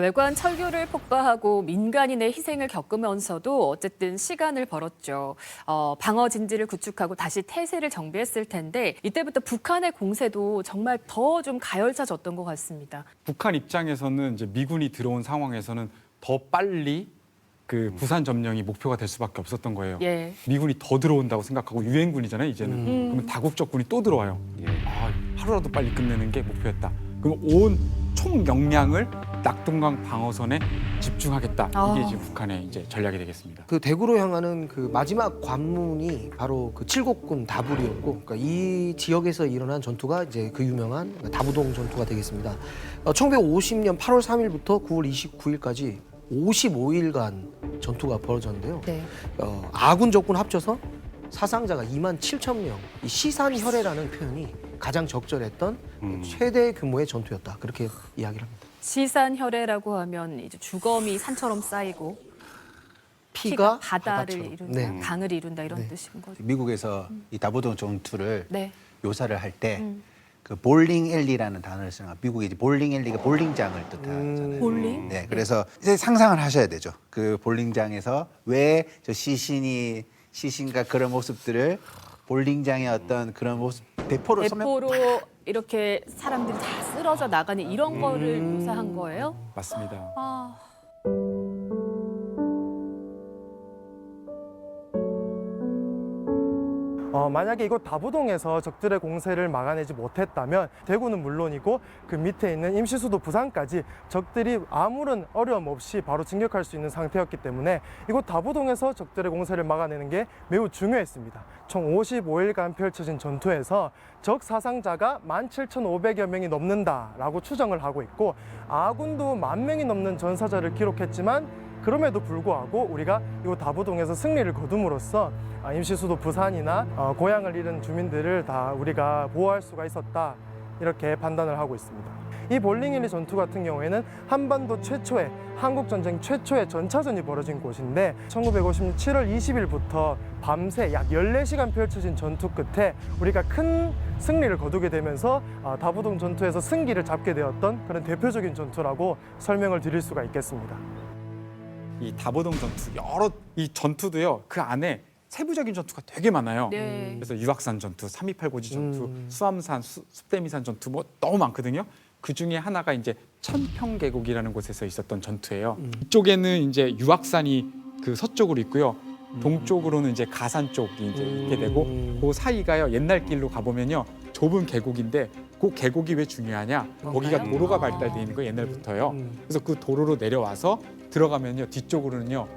외관 철교를 폭파하고 민간인의 희생을 겪으면서도 어쨌든 시간을 벌었죠. 어, 방어 진지를 구축하고 다시 태세를 정비했을 텐데 이때부터 북한의 공세도 정말 더 좀 가열차졌던 것 같습니다. 북한 입장에서는 이제 미군이 들어온 상황에서는 더 빨리 그 부산 점령이 목표가 될 수밖에 없었던 거예요. 예. 미군이 더 들어온다고 생각하고 유엔군이잖아요 이제는 음. 그러면 다국적군이 또 들어와요 아, 하루라도 빨리 끝내는 게 목표였다 그럼 온 총 역량을 낙동강 방어선에 집중하겠다 아. 이게 지금 북한의 이제 전략이 되겠습니다 그 대구로 향하는 그 마지막 관문이 바로 그 칠곡군 다불이었고 그러니까 이 지역에서 일어난 전투가 이제 그 유명한 다부동 전투가 되겠습니다. 어, 1950년 8월 3일부터 9월 29일까지 55일간 전투가 벌어졌는데요. 네. 어, 아군 적군 합쳐서 사상자가 2만 7천 명. 이 시산 혈해라는 표현이 가장 적절했던 최대 규모의 전투였다. 그렇게 이야기를 합니다. 시산혈해라고 하면 이제 주검이 산처럼 쌓이고 피가, 피가 바다를 바다처럼. 이룬다, 네. 강을 이룬다 이런 네. 뜻인 거죠. 미국에서 이 다부동 전투를 네. 묘사를 할때 음. 그 볼링 앨리라는 단어를 쓰는 거 미국이 이제 볼링 앨리가 볼링장을 뜻하잖아요. 음. 볼링? 네, 그래서 이제 상상을 하셔야 되죠. 그 볼링장에서 왜 저 시신이 시신과 그런 모습들을 볼링장의 어떤 그런 모습 소명 대포로 이렇게 사람들이 다 쓰러져 나가는 이런 거를 음. 묘사한 거예요? 맞습니다 아, 어, 만약에 이곳 다부동에서 적들의 공세를 막아내지 못했다면 대구는 물론이고 그 밑에 있는 임시수도 부산까지 적들이 아무런 어려움 없이 바로 진격할 수 있는 상태였기 때문에 이곳 다부동에서 적들의 공세를 막아내는 게 매우 중요했습니다. 총 55일간 펼쳐진 전투에서 적 사상자가 17,500여 명이 넘는다라고 추정을 하고 있고 아군도 만 명이 넘는 전사자를 기록했지만 그럼에도 불구하고 우리가 이 다부동에서 승리를 거둠으로써 아, 임시 수도 부산이나 어, 고향을 잃은 주민들을 다 우리가 보호할 수가 있었다 이렇게 판단을 하고 있습니다. 이 볼링힐리 전투 같은 경우에는 한반도 최초의 한국 전쟁 최초의 전차전이 벌어진 곳인데 1950년 7월 20일부터 밤새 약 14시간 펼쳐진 전투 끝에 우리가 큰 승리를 거두게 되면서 아, 다부동 전투에서 승기를 잡게 되었던 그런 대표적인 전투라고 설명을 드릴 수가 있겠습니다. 이 다보동 전투 여러 이 전투도요 그 안에 세부적인 전투가 되게 많아요 네. 그래서 유학산 전투, 3289지 전투, 음. 수암산, 수, 숲대미산 전투 뭐 너무 많거든요. 그 중에 하나가 이제 천평 계곡이라는 곳에서 있었던 전투예요. 음. 이쪽에는 이제 유학산이 그 서쪽으로 있고요. 동쪽으로는 이제 가산 쪽이 이제 있게 되고 음. 그 사이가요 옛날 길로 가보면요 좁은 계곡인데 그 계곡이 왜 중요하냐? 거기가? 도로가 발달돼 있는 거 옛날부터요. 음. 그래서 그 도로로 내려와서 들어가면요 뒤쪽으로는요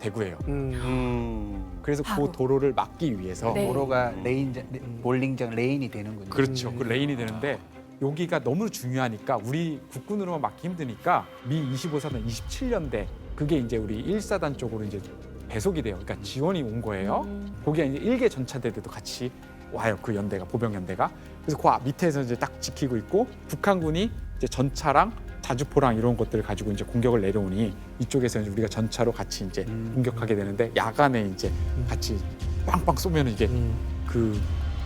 대구예요. 음. 음, 그래서 바로. 그 도로를 막기 위해서 네. 도로가 레인장 볼링장 레인이 되는군요. 그렇죠. 음. 그 레인이 되는데 여기가 너무 중요하니까 우리 국군으로만 막기 힘드니까 미 25사단 27년대 그게 이제 우리 1사단 쪽으로 이제 배속이 돼요. 그러니까 지원이 온 거예요. 음. 거기에 이제 일개 전차대들도 같이 와요. 그 연대가 보병 연대가. 그래서 그 앞- 밑에서 이제 딱 지키고 있고 북한군이 이제 전차랑 자주포랑 이런 것들을 가지고 이제 공격을 내려오니 이쪽에서 이제 우리가 전차로 같이 이제 음. 공격하게 되는데 야간에 이제 같이 빵빵 쏘면 이게 음. 그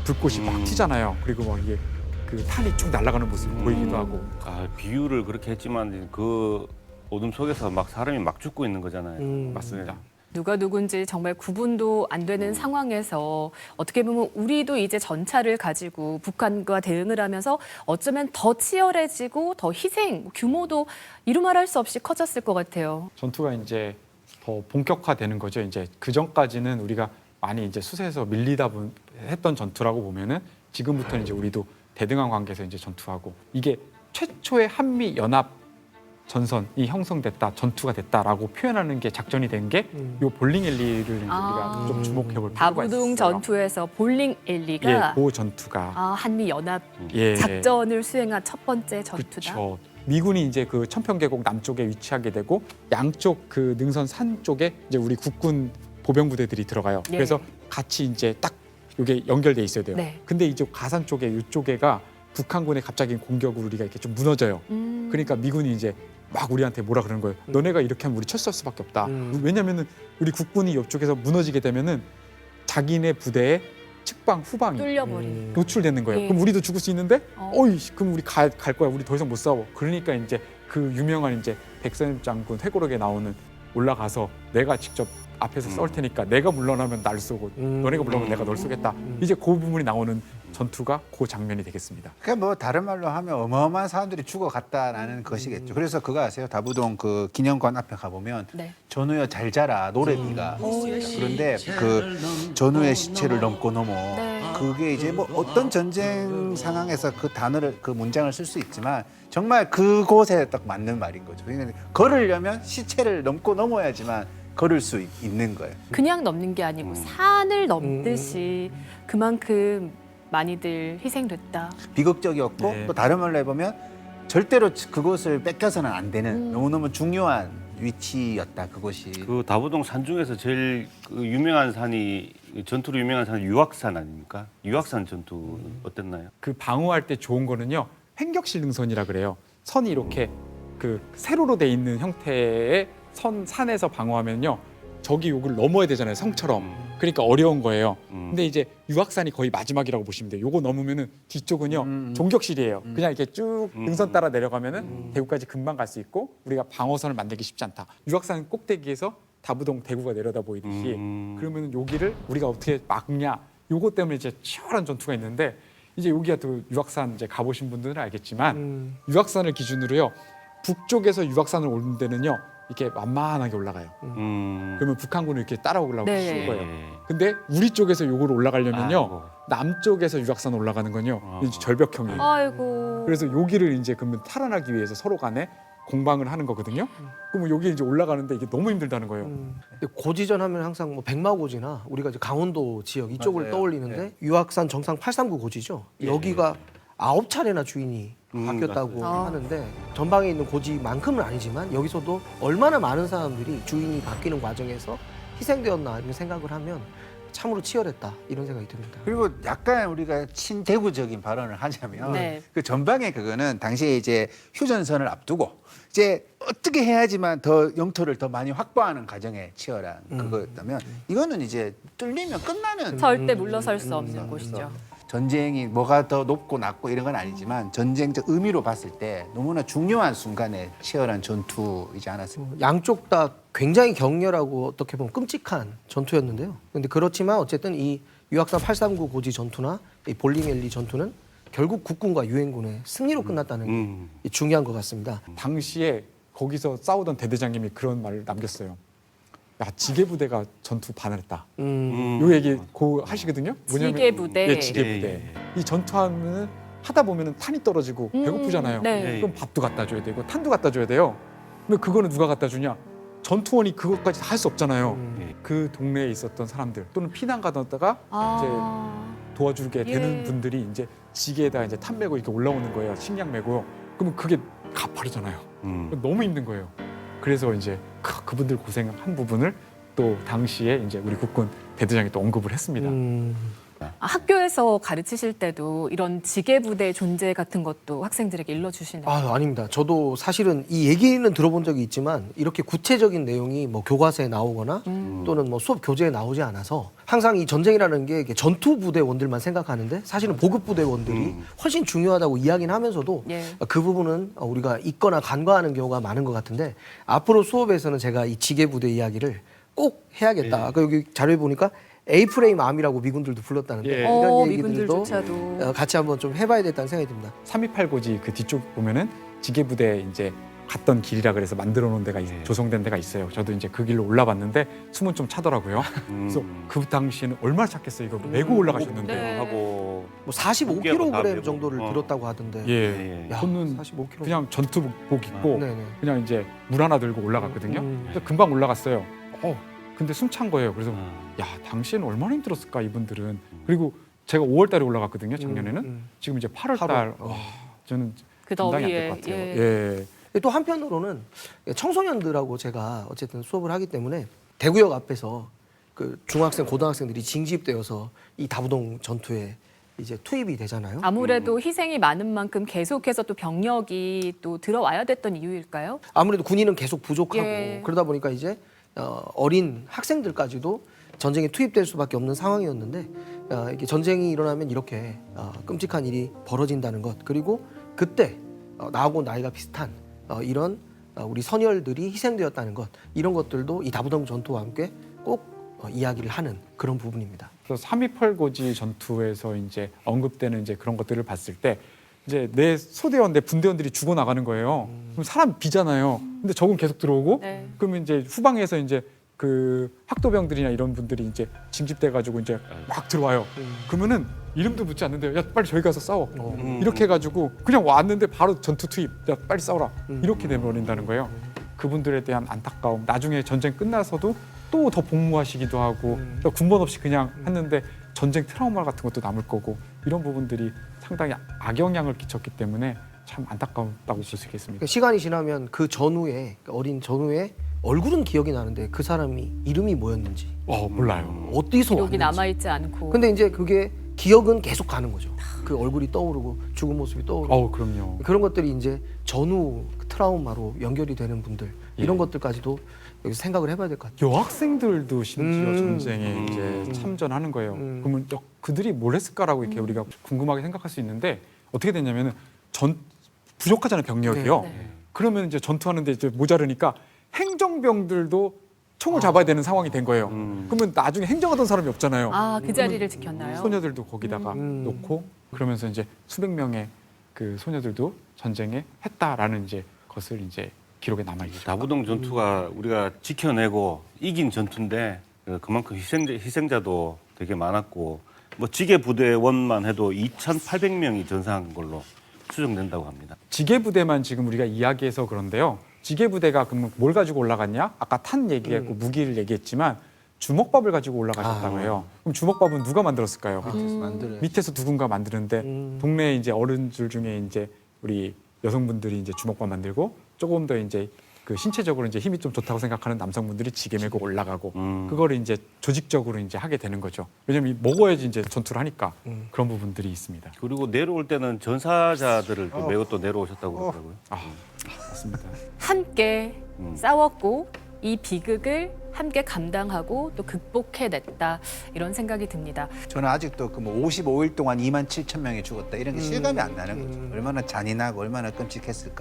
불꽃이 막 음. 튀잖아요. 그리고 막 이게 그 탄이 쭉 날아가는 모습이 음. 보이기도 하고. 아, 비유를 그렇게 했지만 그 어둠 속에서 막 사람이 막 죽고 있는 거잖아요. 음. 맞습니다. 누가 누군지 정말 구분도 안 되는 상황에서 어떻게 보면 우리도 이제 전차를 가지고 북한과 대응을 하면서 어쩌면 더 치열해지고 더 희생 규모도 이루말할 수 없이 커졌을 것 같아요. 전투가 이제 더 본격화되는 거죠. 이제 그 전까지는 우리가 많이 이제 수세에서 밀리다 본 했던 전투라고 보면은 지금부터는 이제 우리도 대등한 관계에서 이제 전투하고 이게 최초의 한미 연합 전선이 형성됐다, 전투가 됐다라고 표현하는 게 작전이 된 게 요 음. 볼링 엘리를 이제 아. 우리가 좀 주목해 볼 필요가 다부둥 있어요. 전투에서 볼링 예, 엘리가 그 전투가 아, 한미 연합 예. 작전을 수행한 첫 번째 전투다. 그렇죠. 미군이 이제 그 천평 계곡 남쪽에 위치하게 되고 양쪽 그 능선 산 쪽에 이제 우리 국군 보병 부대들이 들어가요. 예. 그래서 같이 이제 딱 이게 연결돼 있어야 돼요. 네. 근데 이쪽 가산 쪽에 이쪽에가 북한군의 갑자기 공격으로 우리가 이렇게 좀 무너져요. 음. 그러니까 미군이 이제 막 우리한테 뭐라 그러는 거예요. 음. 너네가 이렇게 하면 우리 철수할 수밖에 없다. 음. 왜냐면은 우리 국군이 이쪽에서 무너지게 되면은 자기네 부대의 측방 후방이 뚫려버린. 음. 노출되는 거예요. 예. 그럼 우리도 죽을 수 있는데 어. 어. 이 그럼 우리 갈, 갈 거야. 우리 더 이상 못 싸워. 그러니까 이제 그 유명한 이제 백선엽 장군 회고록에 나오는 올라가서 내가 직접 앞에서 썰 테니까 내가 물러나면 날 쏘고 음. 너네가 물러나면 내가 널 쏘겠다. 이제 그 부분이 나오는 전투가 그 장면이 되겠습니다. 그러니까 뭐 다른 말로 하면 어마어마한 사람들이 죽어갔다라는 것이겠죠. 그래서 그거 아세요? 다부동 그 기념관 앞에 가보면 네. 전우여 잘 자라 노래비가 있어요. 그런데 그 전우의 시체를 넘고 넘어 네. 그게 이제 뭐 어떤 전쟁 상황에서 그 단어를 그 문장을 쓸 수 있지만 정말 그곳에 딱 맞는 말인 거죠. 그러니까 걸으려면 시체를 넘고 넘어야지만 걸을 수 있- 있는 거예요. 그냥 넘는 게 아니고 산을 넘듯이 그만큼 많이들 희생됐다. 비극적이었고 네. 또 다른 말로 해보면 절대로 그곳을 뺏겨서는 안 되는 너무너무 중요한 위치였다 그곳이. 그 다부동 산 중에서 제일 그 유명한 산이 전투로 유명한 산이 유악산 아닙니까? 유악산 전투 어땠나요? 그 방어할 때 좋은 거는요 횡격실 능선이라 그래요. 선이 이렇게 그 세로로 돼 있는 형태의 선 산에서 방어하면요 저기 욕을 넘어야 되잖아요 성처럼. 그러니까 어려운 거예요. 음. 근데 이제 유학산이 거의 마지막이라고 보시면 돼요. 요거 넘으면은 뒤쪽은요 음. 종격실이에요. 그냥 이렇게 쭉 음. 능선 따라 내려가면은 대구까지 금방 갈 수 있고 우리가 방어선을 만들기 쉽지 않다. 유학산 꼭대기에서 다부동 대구가 내려다 보이듯이 음. 그러면 여기를 우리가 어떻게 막냐 요거 때문에 이제 치열한 전투가 있는데 이제 여기가 또 유학산 이제 가보신 분들은 알겠지만 음. 유학산을 기준으로요 북쪽에서 유학산을 오는 데는요 이렇게 완만하게 올라가요. 음. 그러면 북한군을 이렇게 따라오려고 네. 쉬운 거예요. 예. 근데 우리 쪽에서 요걸 올라가려면요 아이고. 남쪽에서 유학산 올라가는 건요 아. 이제 절벽형이에요. 아이고. 그래서 여기를 이제 그러면 탈환하기 위해서 서로 간에 공방을 하는 거거든요. 그러면 여기 이제 올라가는데 이게 너무 힘들다는 거예요. 음. 근데 고지전 하면 항상 뭐 백마고지나 우리가 이제 강원도 지역 이쪽을 맞아요. 떠올리는데 네. 유학산 정상 839 고지죠. 여기가 아홉 차례나 주인이 음, 바뀌었다고 맞아요. 하는데 전방에 있는 고지만큼은 아니지만 여기서도 얼마나 많은 사람들이 주인이 바뀌는 과정에서 희생되었나 이런 생각을 하면 참으로 치열했다 이런 생각이 듭니다. 그리고 약간 우리가 친대구적인 발언을 하자면 네. 그 전방에 그거는 당시에 이제 휴전선을 앞두고 이제 어떻게 해야지만 더 영토를 더 많이 확보하는 과정에 치열한 그거였다면 이거는 이제 뚫리면 끝나는 절대 물러설 수 없는 곳이죠. 전쟁이 뭐가 더 높고 낮고 이런 건 아니지만 전쟁적 의미로 봤을 때 너무나 중요한 순간에 치열한 전투이지 않았습니까? 양쪽 다 굉장히 격렬하고 어떻게 보면 끔찍한 전투였는데요. 근데 그렇지만 어쨌든 이 유학산 839 고지 전투나 이 볼리멜리 전투는 결국 국군과 유엔군의 승리로 끝났다는 게 음. 중요한 것 같습니다. 당시에 거기서 싸우던 대대장님이 그런 말을 남겼어요. 야 지게 부대가 전투 반을했다. 음, 요 얘기 고 하시거든요. 지게 부대. 예, 지게 예, 부대. 예. 이 전투하면은 하다 보면은 탄이 떨어지고 음, 배고프잖아요. 네. 그럼 밥도 갖다 줘야 되고 탄도 갖다 줘야 돼요. 근데 그거는 누가 갖다 주냐? 전투원이 그것까지 할 수 없잖아요. 음. 예. 그 동네에 있었던 사람들 또는 피난 가다가 아. 도와주게 되는 예. 분들이 이제 지게에다 이제 탄 메고 이렇게 올라오는 거예요. 식량 메고. 그러면 그게 가파르잖아요. 음. 너무 힘든 거예요. 그래서 이제 그- 그분들 고생한 부분을 또 당시에 이제 우리 국군 대대장이 또 언급을 했습니다. 음, 아, 학교에서 가르치실 때도 이런 지게 부대 존재 같은 것도 학생들에게 일러주시나요? 아 아닙니다. 저도 사실은 이 얘기는 들어본 적이 있지만 이렇게 구체적인 내용이 뭐 교과서에 나오거나 음. 또는 뭐 수업 교재에 나오지 않아서 항상 이 전쟁이라는 게 이게 전투 부대원들만 생각하는데 사실은 보급 부대원들이 음. 훨씬 중요하다고 이야기는 하면서도 예. 그 부분은 우리가 있거나 간과하는 경우가 많은 것 같은데 앞으로 수업에서는 제가 이 지게 부대 이야기를 꼭 해야겠다. 아까 여기 자료에 보니까 A 프레임 암이라고 미군들도 불렀다는데 예. 이런 어, 얘기들도 미군들조차도. 어, 같이 한번 좀 해봐야 겠다는 생각이 듭니다. 328 고지 그 뒤쪽 보면은 지게 부대 이제 갔던 길이라 그래서 만들어 놓은 데가 있- 예. 조성된 데가 있어요. 저도 이제 그 길로 올라봤는데 숨은 좀 차더라고요. 음. 그래서 그 당시에는 얼마나 찾겠어요. 이거 메고 올라가셨는데. 네. 하고 뭐다 45kg 메고. 정도를 어. 들었다고 하던데. 예. 예, 예. 야, 저는 45kg. 그냥 전투복 입고 네네. 그냥 이제 물 하나 들고 올라갔거든요. 음. 그래서 금방 올라갔어요. 어, 근데 숨찬 거예요. 그래서 어. 야 당시에는 얼마나 힘들었을까 이분들은. 그리고 제가 5월달에 올라갔거든요. 작년에는. 음, 음. 지금 이제 8월달. 팔월. 와, 저는 그 감당이 안 더위에. 될것 같아요. 예. 예. 또 한편으로는 청소년들하고 제가 어쨌든 수업을 하기 때문에 대구역 앞에서 그 중학생, 고등학생들이 징집되어서 이 다부동 전투에 이제 투입이 되잖아요. 아무래도 희생이 많은 만큼 계속해서 또 병력이 또 들어와야 됐던 이유일까요? 아무래도 군인은 계속 부족하고 예. 그러다 보니까 이제 어, 어린 학생들까지도 전쟁에 투입될 수밖에 없는 상황이었는데 어, 이렇게 전쟁이 일어나면 이렇게 어, 끔찍한 일이 벌어진다는 것 그리고 그때 어, 나하고 나이가 비슷한 어, 이런 어, 우리 선열들이 희생되었다는 것 이런 것들도 이 다부동 전투와 함께 꼭 어, 이야기를 하는 그런 부분입니다. 그래서 3.28고지 전투에서 이제 언급되는 이제 그런 것들을 봤을 때 이제 내 소대원, 내 분대원들이 죽어 나가는 거예요. 그럼 사람 비잖아요. 근데 적은 계속 들어오고 네. 그러면 이제 후방에서 이제 그 학도병들이나 이런 분들이 이제 징집돼 가지고 이제 막 들어와요. 그러면은 이름도 묻지 않는데요. 야 빨리 저기 가서 싸워. 음. 이렇게 해가지고 그냥 왔는데 바로 전투 투입. 야 빨리 싸워라. 이렇게 돼버린다는 거예요. 그분들에 대한 안타까움. 나중에 전쟁 끝나서도 또 더 복무하시기도 하고 또 군번 없이 그냥 했는데 전쟁 트라우마 같은 것도 남을 거고 이런 부분들이 상당히 악영향을 끼쳤기 때문에 참 안타깝다고 볼 수 있겠습니다. 그러니까 시간이 지나면 그 전후에 그러니까 어린 전후에 얼굴은 기억이 나는데 그 사람이 이름이 뭐였는지 어 몰라요. 어디서 기록이 왔는지 남아 있지 않고. 근데 이제 그게 기억은 계속 가는 거죠. 그 얼굴이 떠오르고 죽은 모습이 떠오르고 어 그럼요. 그런 것들이 이제 전후 그 트라우마로 연결이 되는 분들 이런 예. 것들까지도 여기서 생각을 해봐야 될 것 같아요. 여학생들도 심지어 음. 전쟁에 음. 이제 참전하는 거예요. 음. 그러면 여- 그들이 뭘 했을까라고 이렇게 우리가 궁금하게 생각할 수 있는데 어떻게 됐냐면은 전 부족하잖아요 병력이요. 네, 네. 그러면 이제 전투하는데 이제 모자르니까 행정병들도 총을 잡아야 되는 상황이 된 거예요. 음. 그러면 나중에 행정하던 사람이 없잖아요. 아, 그 자리를 지켰나요? 소녀들도 거기다가 음. 놓고 그러면서 이제 수백 명의 그 소녀들도 전쟁에 했다라는 이제 것을 이제 기록에 남아 있죠. 다부동 전투가 우리가 지켜내고 이긴 전투인데 어, 그만큼 희생자, 희생자도 되게 많았고 뭐 지게 부대원만 해도 2,800명이 전사한 걸로 추정된다고 합니다. 지게 부대만 지금 우리가 이야기해서 그런데요. 지게 부대가 그러면 뭘 가지고 올라갔냐? 아까 탄 얘기했고 무기를 얘기했지만 주먹밥을 가지고 올라가셨다고 아. 해요. 그럼 주먹밥은 누가 만들었을까요? 밑에서 만들어요. 밑에서 누군가 만드는데 음. 동네 이제 어른들 중에 이제 우리 여성분들이 이제 주먹밥 만들고 조금 더 이제 그 신체적으로 이제 힘이 좀 좋다고 생각하는 남성분들이 지게 메고 올라가고 음. 그거를 이제 조직적으로 이제 하게 되는 거죠. 왜냐면 이 먹어야지 이제 전투를 하니까 음. 그런 부분들이 있습니다. 그리고 내려올 때는 전사자들을 또 메고 또 내려오셨다고 그러더라고요. 아, 맞습니다. 함께 음. 싸웠고 이 비극을 함께 감당하고 또 극복해냈다 이런 생각이 듭니다. 저는 아직도 그뭐 55일 동안 2만 7천 명이 죽었다 이런 게 실감이 안 나는 거죠. 얼마나 잔인하고 얼마나 끔찍했을까.